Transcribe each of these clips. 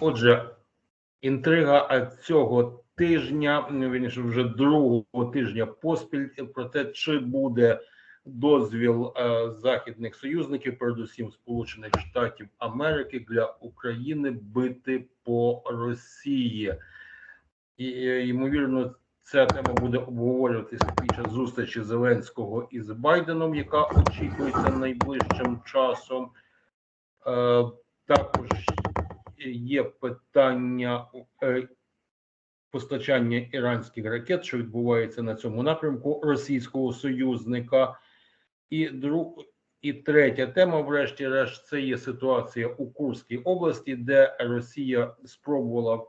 Отже, інтрига е, цього тижня, вірніше, вже другого тижня поспіль про те, чи буде дозвіл е, західних союзників, передусім Сполучених Штатів Америки, для України бити по Росії. І е, ймовірно, ця тема буде обговорюватися під час зустрічі Зеленського із Байденом, яка очікується найближчим часом. Також є питання е, постачання іранських ракет, що відбувається на цьому напрямку російського союзника. І друг, і третя тема, врешті-решт, це є ситуація у Курській області, де Росія спробувала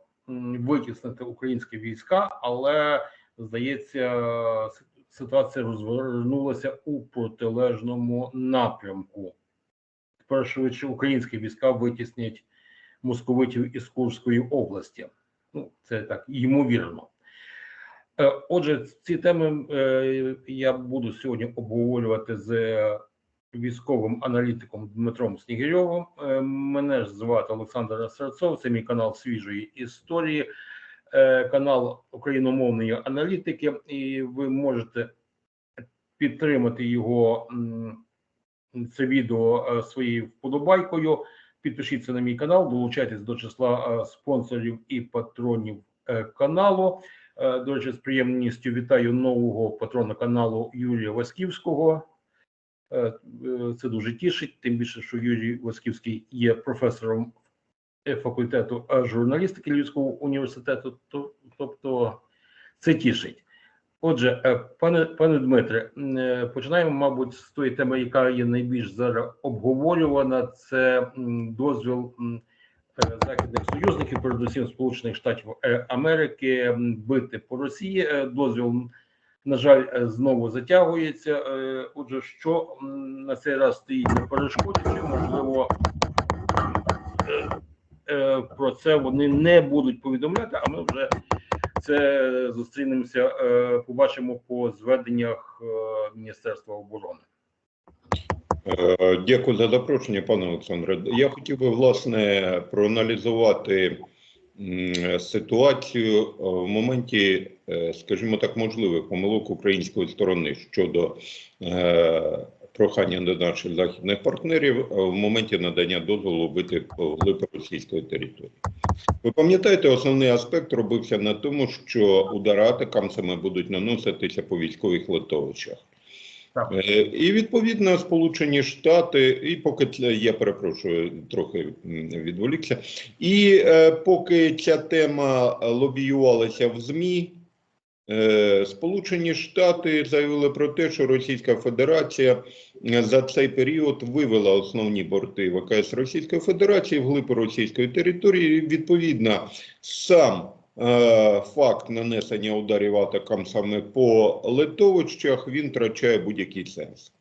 витіснити українські війська, але здається, ситуація розвернулася у протилежному напрямку. Тепер українські війська витіснять московитів із Курської області. Ну, це так ймовірно. Е, Отже, ці теми е, я буду сьогодні обговорювати з військовим аналітиком Дмитром Снігирьовим. Е, Мене ж звати Олександр Серцов, це мій канал свіжої історії, канал україномовної аналітики, і ви можете підтримати його це відео е, своєю вподобайкою. Підпишіться на мій канал, долучайтесь до числа е, спонсорів і патронів е, каналу. До речі, з приємністю вітаю нового патрона каналу Юрія Васьківського. Це дуже тішить, тим більше, що Юрій Васьківський є професором факультету журналістики Львівського університету. Тобто це тішить. Отже, е, пане пане Дмитре, е, починаємо, мабуть, з тої теми, яка є найбільш зараз обговорювана. Це дозвіл е, західних союзників, передусім Сполучених Штатів Америки, бити по Росії. Дозвіл, на жаль, знову затягується. Отже, що на цей раз стоїть на перешкоді, чи можливо про це вони не будуть повідомляти, а ми вже це зустрінемося, е, побачимо по зведеннях е, Міністерства оборони. Е, Дякую за запрошення, пане Олександре. Я хотів би власне проаналізувати ситуацію в моменті, скажімо так, можливих помилок української сторони щодо прохання до наших західних партнерів е, в моменті надання дозволу бити глиб російської території. Ви пам'ятаєте, основний аспект робився на тому, що удари атакамсами будуть наноситися по військових литовищах. Так. Е, І відповідно Сполучені Штати, і поки я перепрошую, трохи відволікся. І е, поки ця тема лобіювалася в ЗМІ, Сполучені Штати заявили про те, що Російська Федерація е, за цей період вивела основні борти ВКС Російської Федерації вглиб російської території. Відповідно, сам е, факт нанесення ударів атакам саме по литовищах він втрачає будь-який сенс.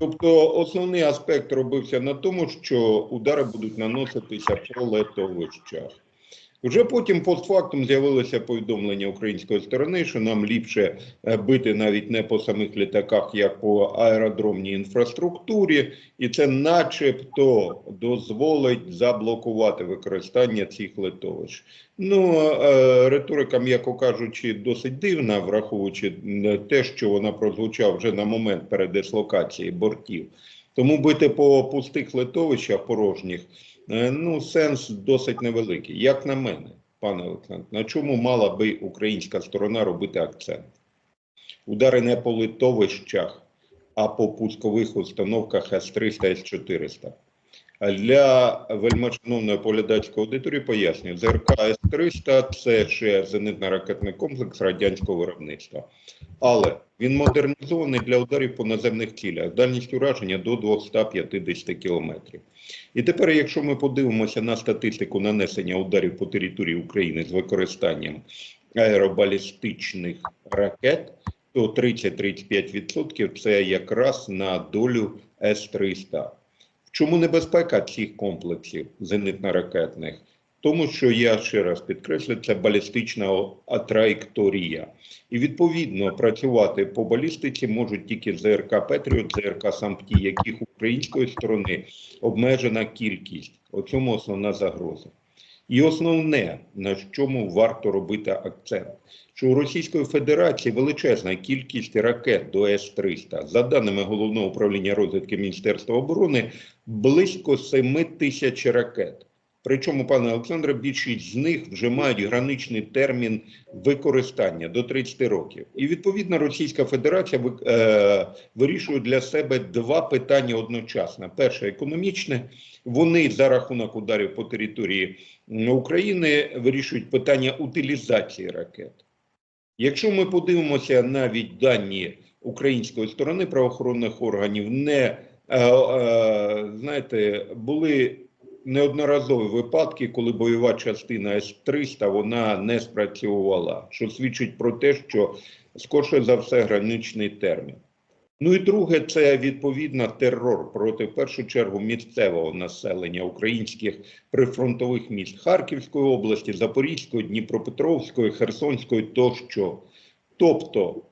Тобто основний аспект робився на тому, що удари будуть наноситися по литовищах. Вже потім постфактум з'явилося повідомлення української сторони, що нам ліпше е, бити навіть не по самих літаках, як по аеродромній інфраструктурі, і це начебто дозволить заблокувати використання цих литовищ. Ну, е, риторика, м'яко кажучи, досить дивна, враховуючи те, що вона прозвучала вже на момент передислокації бортів. Тому бити по пустих литовищах порожніх, е, ну, сенс досить невеликий. Як на мене, пане Олександр, на чому мала би українська сторона робити акцент? Удари не по литовищах, а по пускових установках С-300, С-400. Для вельмишановної поглядацької аудиторії пояснюю, ЗРК С-300 – це ще зенитно-ракетний комплекс радянського виробництва. Але він модернізований для ударів по наземних цілях, дальність ураження до 250 кілометрів. І тепер, якщо ми подивимося на статистику нанесення ударів по території України з використанням аеробалістичних ракет, то 30-35% це якраз на долю С-300. Чому небезпека цих комплексів зенитно-ракетних? Тому що я ще раз підкреслю, це балістична траєкторія. І відповідно працювати по балістиці можуть тільки ЗРК Петріот, ЗРК Сампті, яких української сторони обмежена кількість. У цьому основна загроза. І основне, на чому варто робити акцент, що у Російської Федерації величезна кількість ракет до С-300. За даними Головного управління розвідки Міністерства оборони, близько 7 тисяч ракет. Причому, пане Олександре, більшість з них вже мають граничний термін використання до 30 років. І відповідно Російська Федерація е, вирішує для себе два питання одночасно: перше економічне. Вони за рахунок ударів по території України вирішують питання утилізації ракет. Якщо ми подивимося навіть дані української сторони правоохоронних органів, не е, е, знаєте, були неодноразові випадки, коли бойова частина С-300 вона не спрацювала, що свідчить про те, що скорше за все граничний термін. Ну і друге, це відповідно терор проти в першу чергу місцевого населення українських прифронтових міст Харківської області, Запорізької, Дніпропетровської, Херсонської тощо. Тобто,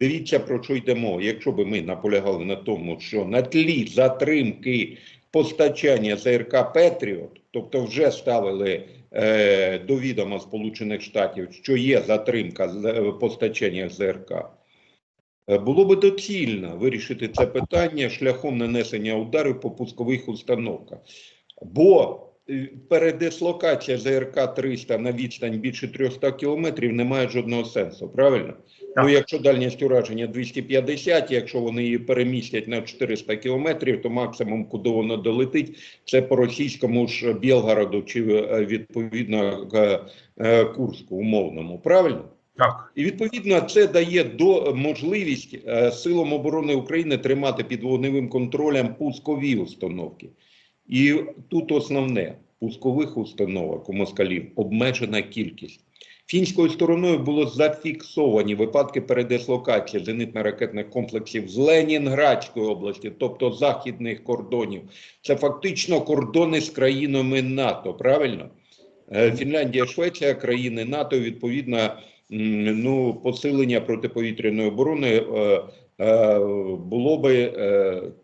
дивіться про що йдемо. Якщо би ми наполягали на тому, що на тлі затримки постачання ЗРК Петріот, тобто вже ставили е, до відома Сполучених Штатів, що є затримка е, постачання ЗРК. Е, Було би доцільно вирішити це питання шляхом нанесення ударів по пускових установках. Бо передислокація ЗРК 300 на відстань більше 300 кілометрів не має жодного сенсу, правильно? Так. Ну, якщо дальність ураження 250, якщо вони її перемістять на 400 кілометрів, то максимум, куди воно долетить, це по російському ж Білгороду чи е, відповідно е, Курську умовному, правильно? Так. І відповідно це дає до можливість е, силам оборони України тримати під вогневим контролем пускові установки. І тут основне пускових установок у москалів обмежена кількість. Фінською стороною було зафіксовані випадки передислокації зенитно-ракетних комплексів з Ленінградської області, тобто західних кордонів. Це фактично кордони з країнами НАТО. Правильно? Е, Фінляндія, Швеція, країни НАТО, відповідно, ну, посилення протиповітряної оборони е, е, було би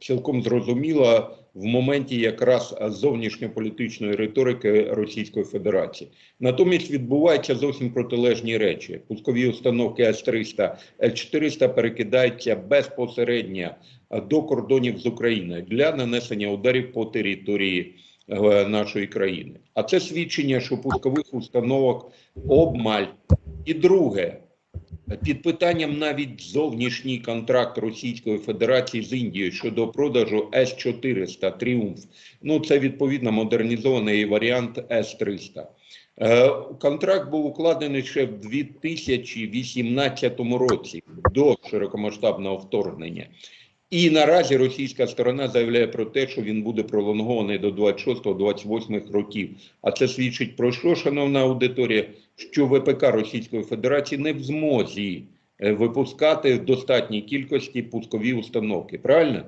цілком зрозуміло в моменті якраз зовнішньополітичної риторики Російської Федерації. Натомість відбуваються зовсім протилежні речі. Пускові установки С-300, С-400 перекидаються безпосередньо до кордонів з Україною для нанесення ударів по території е, нашої країни. А це свідчення, що пускових установок обмаль. І друге, під питанням навіть зовнішній контракт Російської Федерації з Індією щодо продажу С-400 «Тріумф». Ну, це відповідно модернізований варіант С-300. Е, Контракт був укладений ще в 2018 році до широкомасштабного вторгнення. І наразі російська сторона заявляє про те, що він буде пролонгований до 26-28 років. А це свідчить про що, шановна аудиторія? Що ВПК Російської Федерації не в змозі е, випускати в достатній кількості пускові установки. Правильно?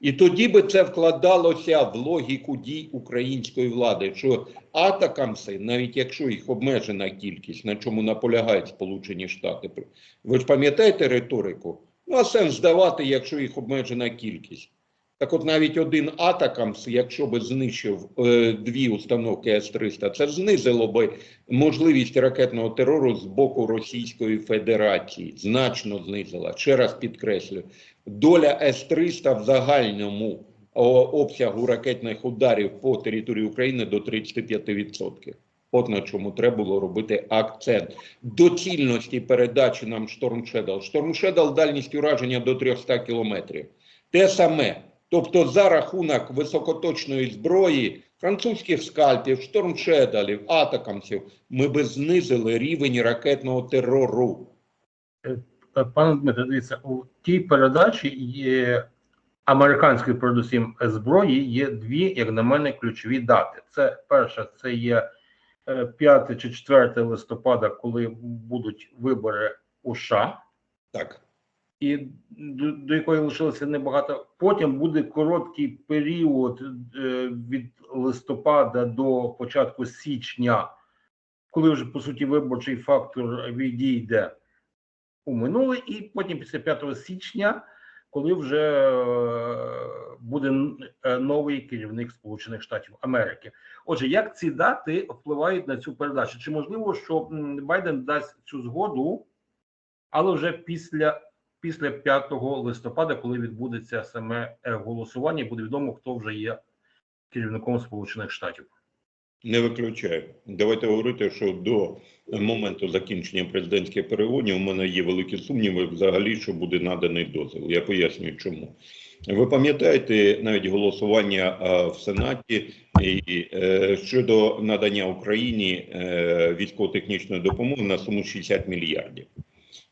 І тоді би це вкладалося в логіку дій української влади, що атакамси, навіть якщо їх обмежена кількість, на чому наполягають Сполучені Штати, ви ж пам'ятаєте риторику? Ну, а сенс здавати, якщо їх обмежена кількість. Так от навіть один Атакамс, якщо би знищив е, дві установки С-300, це знизило би можливість ракетного терору з боку Російської Федерації. Значно знизила. Ще раз підкреслю, доля С-300 в загальному обсягу ракетних ударів по території України до 35%. От на чому треба було робити акцент. Доцільності передачі нам. Storm Shadow дальність ураження до 300 кілометрів. Те саме. Тобто за рахунок високоточної зброї, французьких скальпів, штормшедалів, атакамсів, ми би знизили рівень ракетного терору. Е, Пане Дмитре, дивіться, у тій передачі є американської, передусім, зброї є дві, як на мене, ключові дати. Це перша, це є 5 чи 4 листопада, коли будуть вибори у США. Так. і до, до якої лишилося небагато. Потім буде короткий період е, від листопада до початку січня, коли вже по суті виборчий фактор відійде у минуле, і потім після 5 січня коли вже е, буде е, новий керівник Сполучених Штатів Америки. Отже, як ці дати впливають на цю передачу? Чи можливо, що Байден дасть цю згоду, але вже після, після 5 листопада, коли відбудеться саме е, голосування, буде відомо, хто вже є керівником Сполучених Штатів? Не виключаю. Давайте говорити, що до моменту закінчення президентських перегонів у мене є великі сумніви взагалі, що буде наданий дозвіл. Я пояснюю, чому. Ви пам'ятаєте навіть голосування в Сенаті е, щодо надання Україні е, військово-технічної допомоги на суму 60 мільярдів.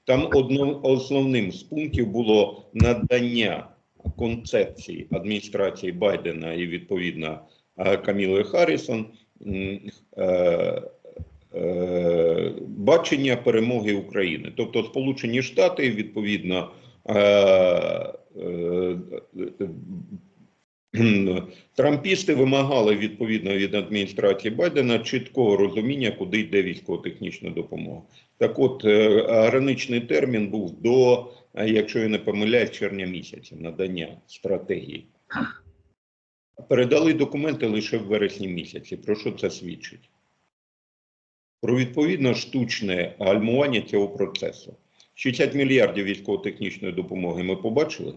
Там одним основним з пунктів було надання концепції адміністрації Байдена і відповідно е, Каміли Харрісон бачення перемоги України. Тобто Сполучені Штати відповідно е, е, е, Трампісти вимагали відповідно від адміністрації Байдена чіткого розуміння, куди йде військово-технічна допомога. Так от, е, граничний термін був до, е, якщо я не помиляюсь, червня місяця надання стратегії. Передали документи лише в вересні місяці. Про що це свідчить? Про відповідно штучне гальмування цього процесу. 60 мільярдів військово-технічної допомоги ми побачили.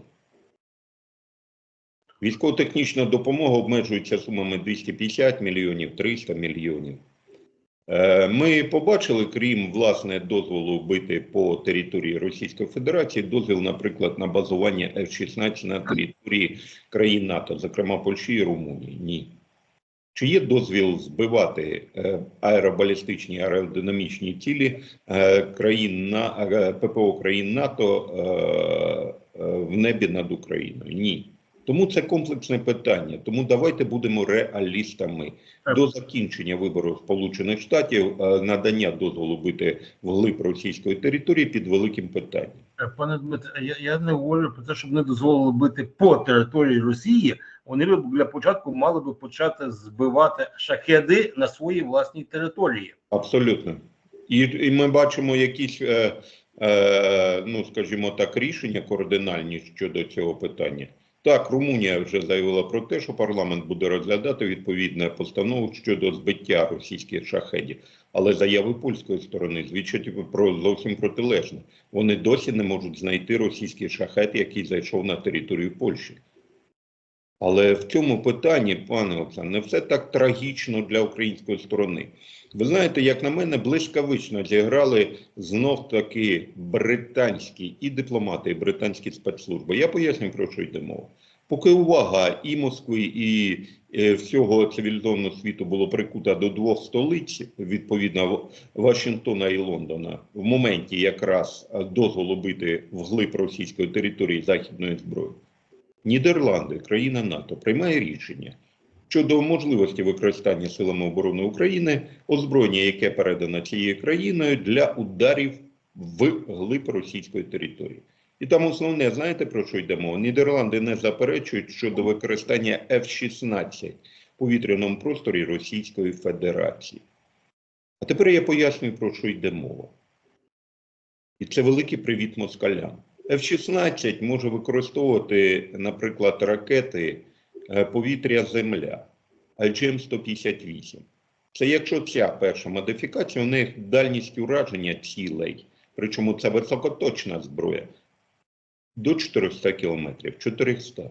Військово-технічна допомога обмежується сумами 250 мільйонів, 300 мільйонів. Е, Ми побачили, крім власне дозволу бити по території Російської Федерації, дозвіл, наприклад, на базування F-16 на території країн НАТО, зокрема Польщі і Румунії. Ні. Чи є дозвіл збивати е, аеробалістичні аеродинамічні цілі е, країн на ППО країн НАТО в небі над Україною? Ні. Тому це комплексне питання. Тому давайте будемо реалістами. До закінчення виборів Сполучених Штатів е, надання дозволу бити вглиб російської території під великим питанням. Пане Дмитре, я, я не говорю про те, щоб не дозволили бити по території Росії. Вони б для початку мали би почати збивати шахеди на своїй власній території. Абсолютно. І, і ми бачимо якісь, е, е, ну скажімо так, рішення координальні щодо цього питання. Так, Румунія вже заявила про те, що парламент буде розглядати відповідне постанову щодо збиття російських шахедів. Але заяви польської сторони звідчать про зовсім протилежне. Вони досі не можуть знайти російський шахет, який зайшов на територію Польщі. Але в цьому питанні, пане Олександр, не все так трагічно для української сторони. Ви знаєте, як на мене, блискавично зіграли знов таки британські і дипломати, і британські спецслужби. Я поясню, про що йде мова. Поки увага і Москви, і е, всього цивілізованого світу було прикута до двох столиць, відповідно Вашингтона і Лондона, в моменті якраз дозволу бити вглиб російської території західної зброї, Нідерланди, країна НАТО, приймає рішення щодо можливості використання силами оборони України озброєння, яке передано цією країною для ударів в глиб російської території. І там основне, знаєте про що йде мова? Нідерланди не заперечують щодо використання F-16 в повітряному просторі Російської Федерації. А тепер я пояснюю, про що йде мова. І це великий привіт москалям. F-16 може використовувати, наприклад, ракети е, повітря-земля, IGM-158. Це якщо ця перша модифікація, у них дальність ураження цілей, причому це високоточна зброя, до 400 кілометрів, 400.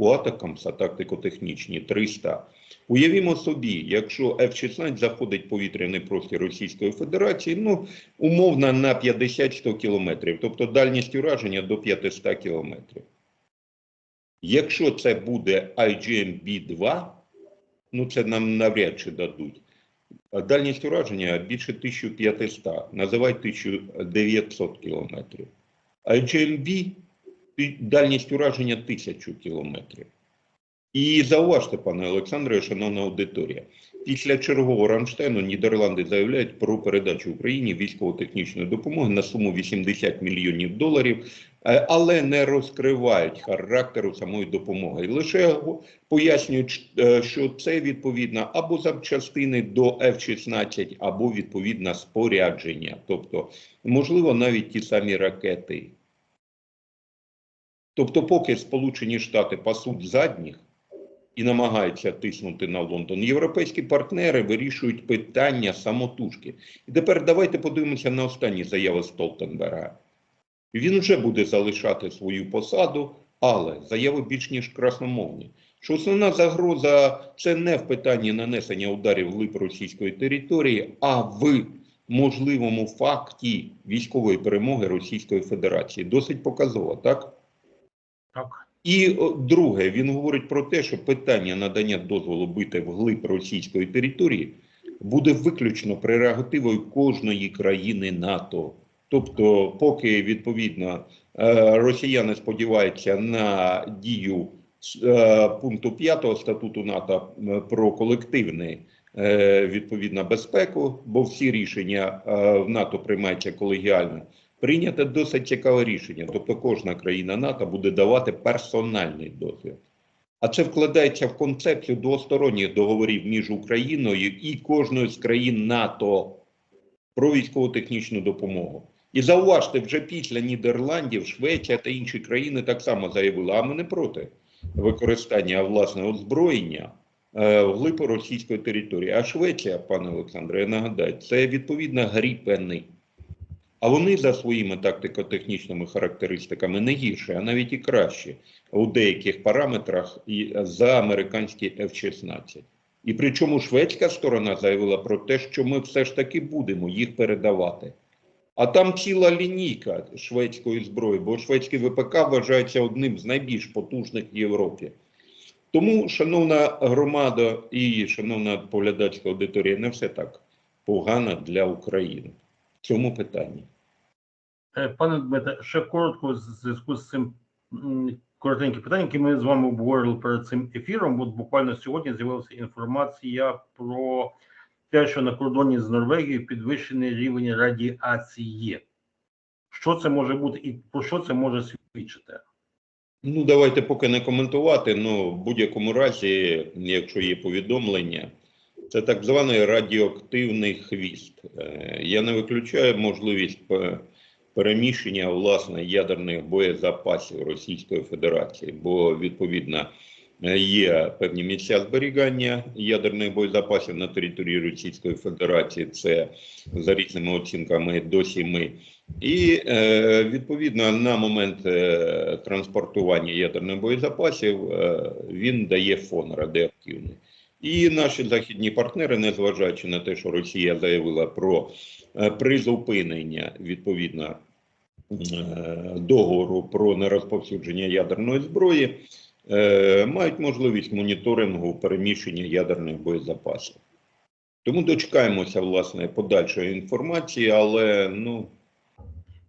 У атакамса тактико-технічні 300. Уявімо собі, якщо F-16 заходить в повітряний простір Російської Федерації, ну, умовно на 50-100 кілометрів, тобто дальність ураження до 500 кілометрів. Якщо це буде IGM-B2, ну це нам навряд чи дадуть. Дальність ураження більше 1500, називай 1900 кілометрів. IGM-B дальність ураження 1000 кілометрів. І зауважте, пане Олександре, шановна аудиторія, після чергового Рамштайну Нідерланди заявляють про передачу Україні військово-технічної допомоги на суму 80 мільйонів доларів, е, але не розкривають характеру самої допомоги. Лише пояснюють, е, що це відповідно або запчастини до F-16, або відповідно спорядження, тобто, можливо, навіть ті самі ракети. Тобто, поки Сполучені Штати пасуть задніх і намагаються тиснути на Лондон, європейські партнери вирішують питання самотужки. І тепер давайте подивимося на останні заяви Столтенберга. Він вже буде залишати свою посаду, але заяви більш ніж красномовні. Що основна загроза це не в питанні нанесення ударів глиб російської території, а в можливому факті військової перемоги Російської Федерації. Досить показово, так? Так. І друге, він говорить про те, що питання надання дозволу бити вглиб російської території буде виключно прерогативою кожної країни НАТО. Тобто, поки відповідно е, росіяни сподіваються на дію е, пункту 5 статуту НАТО про колективне е, відповідно безпеку, бо всі рішення в НАТО приймаються колегіально. Прийнято досить цікаве рішення. Тобто кожна країна НАТО буде давати персональний дозвіл. А це вкладається в концепцію двосторонніх договорів між Україною і кожною з країн НАТО про військово-технічну допомогу. І зауважте, вже після Нідерландів, Швеція та інші країни так само заявили, а ми не проти використання власне озброєння е, вглиб російської території. А Швеція, пане Олександре, я нагадаю, це відповідно гріпени. А вони за своїми тактико-технічними характеристиками не гірші, а навіть і кращі у деяких параметрах за американські F-16. І причому шведська сторона заявила про те, що ми все ж таки будемо їх передавати. А там ціла лінійка шведської зброї, бо шведський ВПК вважається одним з найбільш потужних в Європі. Тому, шановна громада і шановна поглядацька аудиторія, не все так погано для України в цьому питанні. Е, Пане Дмитре, ще коротко з зв'язку з цим коротеньке питання, яке ми з вами обговорили перед цим ефіром. От буквально сьогодні з'явилася інформація про те, що на кордоні з Норвегією підвищений рівень радіації. Що це може бути і про що це може свідчити? Ну, давайте поки не коментувати. Ну, в будь-якому разі, якщо є повідомлення, це так званий радіоактивний хвіст. Е, Я не виключаю можливість переміщення власне ядерних боєзапасів Російської Федерації, бо відповідно е, є певні місця зберігання ядерних боєзапасів на території Російської Федерації. Це за різними оцінками до сіми. І е, відповідно на момент транспортування ядерних боєзапасів він дає фон радіоактивний. І наші західні партнери, незважаючи на те, що Росія заявила про е, призупинення відповідно е, договору про нерозповсюдження ядерної зброї, е, мають можливість моніторингу переміщення ядерних боєзапасів. Тому дочекаємося власне подальшої інформації, але ну.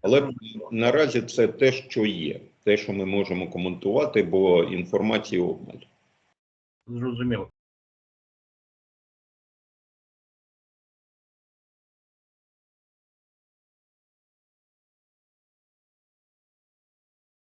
Але наразі це те, що є, те, що ми можемо коментувати, бо інформації обмаль. Зрозуміло.